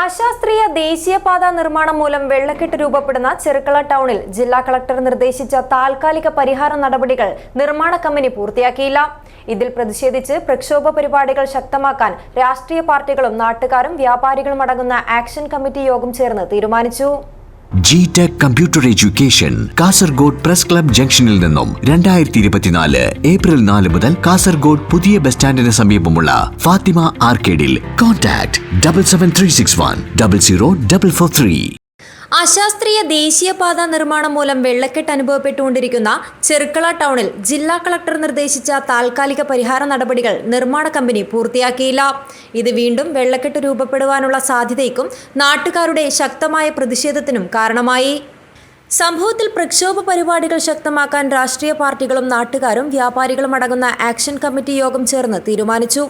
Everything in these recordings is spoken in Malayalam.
അശാസ്ത്രീയ ദേശീയപാത നിർമ്മാണം മൂലം വെള്ളക്കെട്ട് രൂപപ്പെടുന്ന ചെറുക്കള ടൗണിൽ ജില്ലാ കളക്ടർ നിർദ്ദേശിച്ച താൽക്കാലിക പരിഹാര നടപടികൾ നിർമ്മാണ കമ്പനി പൂർത്തിയാക്കിയില്ല. ഇതിൽ പ്രതിഷേധിച്ച് പ്രക്ഷോഭ പരിപാടികൾ ശക്തമാക്കാൻ രാഷ്ട്രീയ പാർട്ടികളും നാട്ടുകാരും വ്യാപാരികളും അടങ്ങുന്ന ആക്ഷൻ കമ്മിറ്റി യോഗം ചേർന്ന് തീരുമാനിച്ചു. G tech computer education Kasaragod press club ജംഗ്ഷനിൽ നിന്നും രണ്ടായിരത്തി ഇരുപത്തിനാല് ഏപ്രിൽ നാല് മുതൽ കാസർഗോഡ് പുതിയ ബസ് സ്റ്റാൻഡിന് സമീപമുള്ള Fathima ആർക്കേഡിൽ contact double seven three six one double zero double four three അശാസ്ത്രീയ ദേശീയപാത നിർമ്മാണം മൂലം വെള്ളക്കെട്ട് അനുഭവപ്പെട്ടുകൊണ്ടിരിക്കുന്ന ചെറുക്കള ടൗണിൽ ജില്ലാ കളക്ടർ നിർദ്ദേശിച്ച താൽക്കാലിക പരിഹാര നടപടികൾ നിർമ്മാണ കമ്പനി പൂർത്തിയാക്കിയില്ല. ഇത് വീണ്ടും വെള്ളക്കെട്ട് രൂപപ്പെടുവാനുള്ള സാധ്യതയ്ക്കും നാട്ടുകാരുടെ ശക്തമായ പ്രതിഷേധത്തിനും കാരണമായി. സംഭവത്തിൽ പ്രക്ഷോഭ പരിപാടികൾ ശക്തമാക്കാൻ രാഷ്ട്രീയ പാർട്ടികളും നാട്ടുകാരും വ്യാപാരികളും അടങ്ങുന്ന ആക്ഷൻ കമ്മിറ്റി യോഗം ചേർന്ന് തീരുമാനിച്ചു.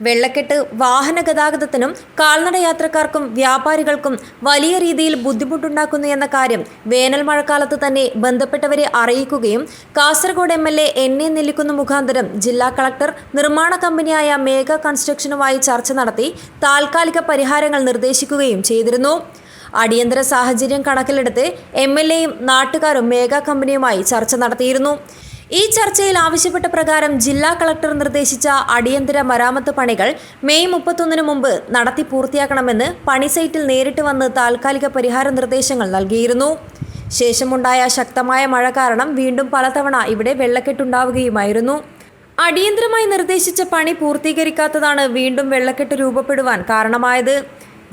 വെള്ളക്കെട്ട് വാഹന ഗതാഗതത്തിനും കാൽനട യാത്രക്കാർക്കും വ്യാപാരികൾക്കും വലിയ രീതിയിൽ ബുദ്ധിമുട്ടുണ്ടാക്കുന്നു എന്ന കാര്യം വേനൽ മഴക്കാലത്ത് തന്നെ ബന്ധപ്പെട്ടവരെ അറിയിക്കുകയും Kasaragod M L A N A Nellikunnu മുഖാന്തരം ജില്ലാ കളക്ടർ നിർമ്മാണ കമ്പനിയായ മേഘ കൺസ്ട്രക്ഷനുമായി ചർച്ച നടത്തി താൽക്കാലിക പരിഹാരങ്ങൾ നിർദ്ദേശിക്കുകയും ചെയ്തിരുന്നു. അടിയന്തര സാഹചര്യം കണക്കിലെടുത്ത് എം എൽ എയും നാട്ടുകാരും മേഘ കമ്പനിയുമായി ചർച്ച നടത്തിയിരുന്നു. ഈ ചർച്ചയിൽ ആവശ്യപ്പെട്ട പ്രകാരം ജില്ലാ കളക്ടർ നിർദ്ദേശിച്ച അടിയന്തര മരാമത്ത് പണികൾ മെയ് മുപ്പത്തൊന്നിന് മുമ്പ് നടത്തി പൂർത്തിയാക്കണമെന്ന് പണി സൈറ്റിൽ നേരിട്ട് വന്ന് താൽക്കാലിക പരിഹാര നിർദ്ദേശങ്ങൾ നൽകിയിരുന്നു. ശേഷമുണ്ടായ ശക്തമായ മഴ കാരണം വീണ്ടും പലതവണ ഇവിടെ വെള്ളക്കെട്ടുണ്ടാവുകയുമായിരുന്നു. അടിയന്തരമായി നിർദ്ദേശിച്ച പണി പൂർത്തീകരിക്കാത്തതാണ് വീണ്ടും വെള്ളക്കെട്ട് രൂപപ്പെടുവാൻ കാരണമായത്.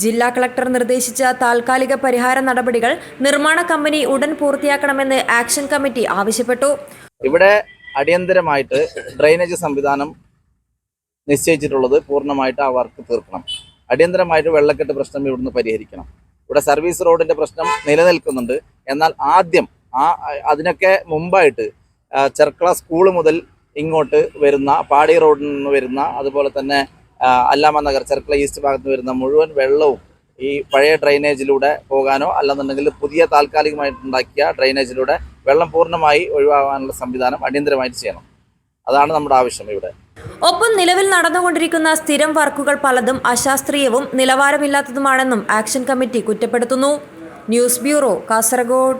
ജില്ലാ കളക്ടർ നിർദ്ദേശിച്ച താൽക്കാലിക പരിഹാര നടപടികൾ നിർമ്മാണ കമ്പനി ഉടൻ പൂർത്തിയാക്കണമെന്ന് ആക്ഷൻ കമ്മിറ്റി ആവശ്യപ്പെട്ടു. ഇവിടെ അടിയന്തരമായിട്ട് ഡ്രെയിനേജ് സംവിധാനം നിശ്ചയിച്ചിട്ടുള്ളത് പൂർണമായിട്ട് ആ വർക്ക് തീർക്കണം. അടിയന്തരമായിട്ട് വെള്ളക്കെട്ട് പ്രശ്നം ഇവിടുന്ന് പരിഹരിക്കണം. ഇവിടെ സർവീസ് റോഡിന്റെ പ്രശ്നം നിലനിൽക്കുന്നുണ്ട്. എന്നാൽ ആദ്യം ആ അതിനൊക്കെ മുമ്പായിട്ട് ചെർക്കള സ്കൂൾ മുതൽ ഇങ്ങോട്ട് വരുന്ന പാടി റോഡിൽ നിന്ന് വരുന്ന അതുപോലെ തന്നെ അല്ലാമ നഗർ ചെർക്കള ഈസ്റ്റ് ഭാഗത്ത് വരുന്ന മുഴുവൻ വെള്ളവും ഈ പഴയ ഡ്രൈനേജിലൂടെ പോകാനോ അല്ലെന്നുണ്ടെങ്കിൽ പുതിയ താൽക്കാലികമായിട്ടുണ്ടാക്കിയ ഡ്രൈനേജിലൂടെ വെള്ളം പൂർണമായി ഒഴിവാകാനുള്ള സംവിധാനം അടിയന്തരമായിട്ട് ചെയ്യണം. അതാണ് നമ്മുടെ ആവശ്യം ഇവിടെ. ഒപ്പം നിലവിൽ നടന്നുകൊണ്ടിരിക്കുന്ന സ്ഥിരം വർക്കുകൾ പലതും അശാസ്ത്രീയവും നിലവാരമില്ലാത്തതുമാണെന്നും ആക്ഷൻ കമ്മിറ്റി കുറ്റപ്പെടുത്തുന്നു. News bureau Kasaragod.